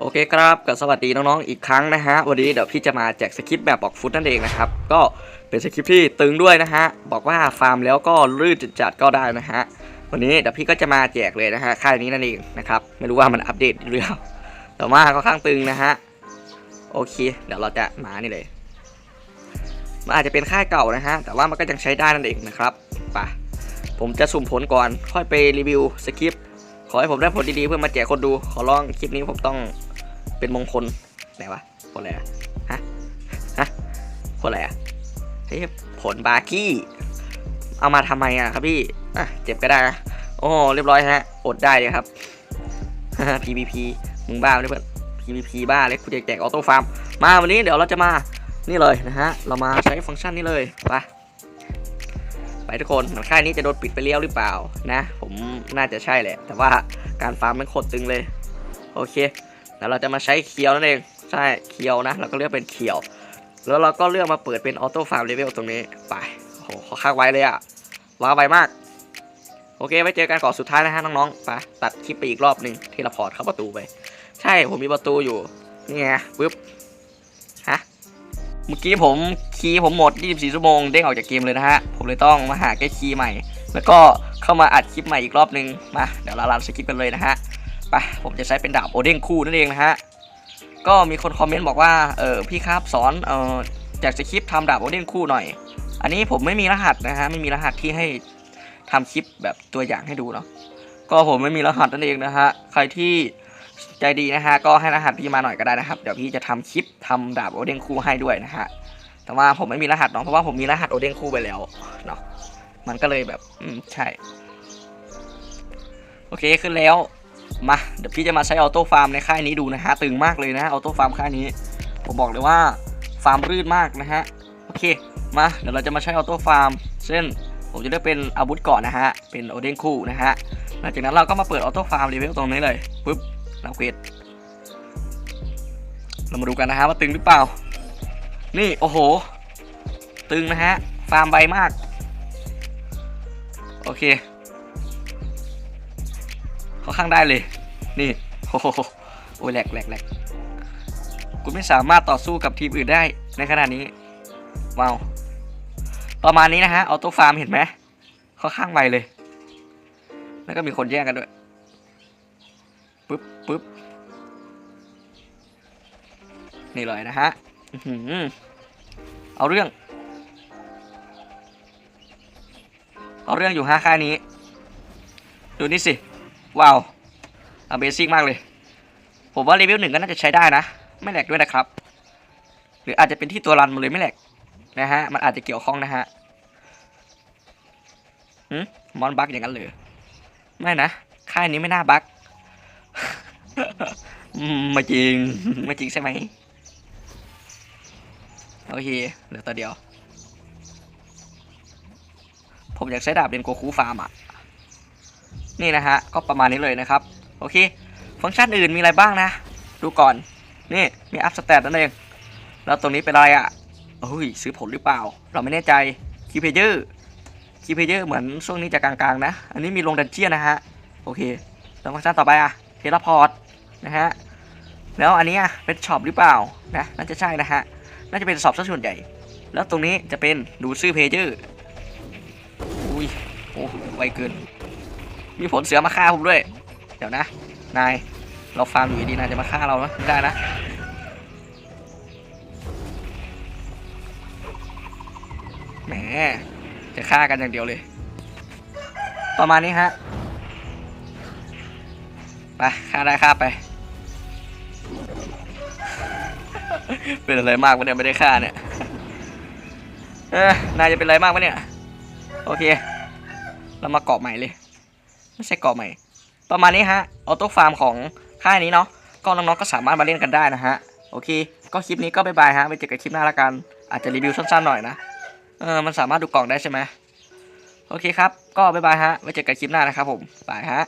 โอเคครับก็สวัสดีน้องๆอีกครั้งนะฮะ วันนี้เดี๋ยวพี่จะมาแจกสคริปต์แบบบอกฟุตนั่นเองนะครับ ก็เป็นสคริปต์ที่ตึงด้วยนะฮะ บอกว่าฟาร์มแล้วก็ลื่นจัดๆก็ได้นะฮะ วันนี้เดี๋ยวพี่ก็จะมาแจกเลยนะฮะ ค่ายนี้นั่นเองนะครับ ไม่รู้ว่ามันอัปเดตหรือเปล่าแต่ว่าก็ข้างตึงนะฮะ โอเค เดี๋ยวเราจะมานี่เลย มันอาจจะเป็นค่ายเก่านะฮะ แต่ว่ามันก็ยังใช้ได้นั่นเองนะครับไปผมจะสุ่มผลก่อน ค่อยไปรีวิวสคริปต์ขอให้ผมได้ผลดีๆเพื่อมาแจกคนดู ขอร้องคลิปนี้ผมต้อง เป็นมงคลไหนวะคนอะไรอะฮะฮะคนอะไรอะเฮ้ยผลบากี้เอามาทำไมอะครับพี่อะเจ็บก็ได้นะโอ้เรียบร้อยฮะ อดได้เลยครับ PVP มึงบ้าไหมเพื่อน PVP บ้าเลยกูจะแจกออโต้ฟาร์มมาวันนี้เดี๋ยวเราจะมานี่เลยนะฮะ เรามาใช้ฟังก์ชันนี้เลยไปไปทุกคนเหมือนค่ายนี้จะโดนปิดไปเลี้ยวหรือเปล่านะ ผมน่าจะใช่แหละ แต่ว่าการฟาร์มมันโคตรตึงเลย โอเค แล้วเราจะมาใช้เคียวนั่นเองใช่เคียวนะ เราก็เลือกเป็นเคียว แล้วเราก็เลือกมาเปิดเป็นออโต้ฟาร์มเลเวลตรงนี้ไปโอ้โหขอค้างไว้เลยอะว้าไวมาก โอเคไว้เจอกันก่อนสุดท้ายนะฮะน้องๆไปตัดคลิปไปอีกรอบหนึ่งที่เราพอร์ตเข้าประตูไป ใช่ผมมีประตูอยู่นี่ไงปึ๊บฮะเมื่อกี้ผมคีย์ผมหมด 24 ชั่วโมงเด้งออกจากเกมเลยนะฮะ ผมเลยต้องมาหาแก้คีย์ใหม่ แล้วก็เข้ามาอัดคลิปใหม่อีกรอบหนึ่งมา เดี๋ยวเราลันสคริปกันเลยนะฮะ ไปผมจะใช้เป็นดาบโอเด้งคู่นั่นเองนะฮะก็มีคนคอมเมนต์บอกว่าเออพี่ครับสอนเออจากสคริปต์ทำดาบโอเด้งคู่หน่อย อันนี้ผมไม่มีรหัสนะฮะไม่มีรหัสที่ให้ทำคลิปแบบตัวอย่างให้ดูเนาะก็ผมไม่มีรหัสนั่นเองนะฮะใครที่ใจดีนะฮะก็ให้รหัสพี่มาหน่อยก็ได้นะครับเดี๋ยวพี่จะทำคลิปทำดาบโอเด้งคู่ให้ด้วยนะฮะแต่ว่าผมไม่มีรหัสเนาะเพราะว่าผมมีรหัสโอเด้งคู่ไปแล้วเนาะมันก็เลยแบบอืมใช่ โอเคขึ้นแล้ว มาเดี๋ยวพี่จะมาใช้ออโต้ฟาร์มในค่ายนี้ดูนะฮะตึงมากเลยนะออโต้ฟาร์มค่ายนี้ผมบอกเลยว่าฟาร์มรื่นมากนะฮะโอเคมาเดี๋ยวเราจะมาใช้ออโต้ฟาร์มเช่นผมจะเลือกเป็นอาวุธก่อนนะฮะเป็นโอเดนคู่นะฮะหลังจากนั้นเราก็มาเปิดออโต้ฟาร์มรีเวลตรงนี้เลยปุ๊บเราเควสเรามาดูกันนะฮะว่าตึงหรือเปล่า นี่โอ้โห ตึงนะฮะฟาร์มไวมาก โอเคเขาข้างได้เลย นี่โอ้โหโอ้ยแหลกแหลกแหลกคุณไม่สามารถต่อสู้กับทีมอื่นได้ในขณะนี้ว้าวประมาณนี้นะฮะออโต้ฟาร์มเห็นไหมเขาข้างไวเลย แล้วก็มีคนแย่งกันด้วยปึ๊บปึ๊บนี่เลยนะฮะเอาเรื่อง เอาเรื่องอยู่ฮะค่ายนี้ ดูนี่สิ ว้าว อเบซิ่งมากเลย ผมว่ารีวิวหนึ่งก็น่าจะใช้ได้นะ ไม่แหลกด้วยนะครับ หรืออาจจะเป็นที่ตัวรันมันเลยไม่แหลกนะฮะ มันอาจจะเกี่ยวข้องนะฮะหืมมอนบักอย่างนั้นเลยไม่นะ ค่ายนี้ไม่น่าบักมไม่จริง ไม่จริงใช่ไหมโอเค เหลือตัวเดียว ผมอยากใช้ดาบเรนโกคูฟาร์มอะ นี่นะฮะ ก็ประมาณนี้เลยนะครับ โอเค ฟังก์ชันอื่นมีอะไรบ้างนะ ดูก่อน นี่มีอัพสเตตนั่นเอง แล้วตรงนี้เป็นอะไรอะ่ะเฮ้ยซื้อผลหรือเปล่า เราไม่แน่ใจคีเพเยอร์คีเพเยอร์เหมือนช่วงนี้จะกลางๆนะ อันนี้มีลงดันเจียนนะฮะ โอเค แล้วฟังก์ชันต่อไปอะเทเลพอร์ตนะฮะ แล้วอันนี้อะเป็นช็อปหรือเปล่านะ น่าจะใช่นะฮะ น่าจะเป็นช็อปซะส่วนใหญ่ แล้วตรงนี้จะเป็นดูซื้อเพเยอร์อุ้ย โอ้ไวเกิน มีผลเสือมาฆ่าผมด้วย ดี๋ยวนะ นาย เราฟาร์มอยู่ดีนายจะมาฆ่าเรานะไม่ได้นะแหมจะฆ่ากันอย่างเดียวเลย ประมาณนี้ฮะ ไปฆ่าได้ฆ่าไป เป็นอะไรมากวะเนี่ยไม่ได้ฆ่าเนี่ยเออนายจะเป็นอะไรมากวะเนี่ย โอเค เรามาเกาะใหม่เลย ไม่ใช่เกาะใหม่ ประมาณนี้ฮะออโต้ฟาร์มของค่ายนี้เนาะก็น้องๆก็สามารถมาเล่นกันได้นะฮะโอเค ก็คลิปนี้ก็บายบายฮะไปเจอกันคลิปหน้าละกัน อาจจะรีวิวสั้นๆหน่อยนะเออมันสามารถดูกล่องได้ใช่ไหมโอเคครับ ก็บายบายฮะไว้เจอกันคลิปหน้านะครับผมบายฮะ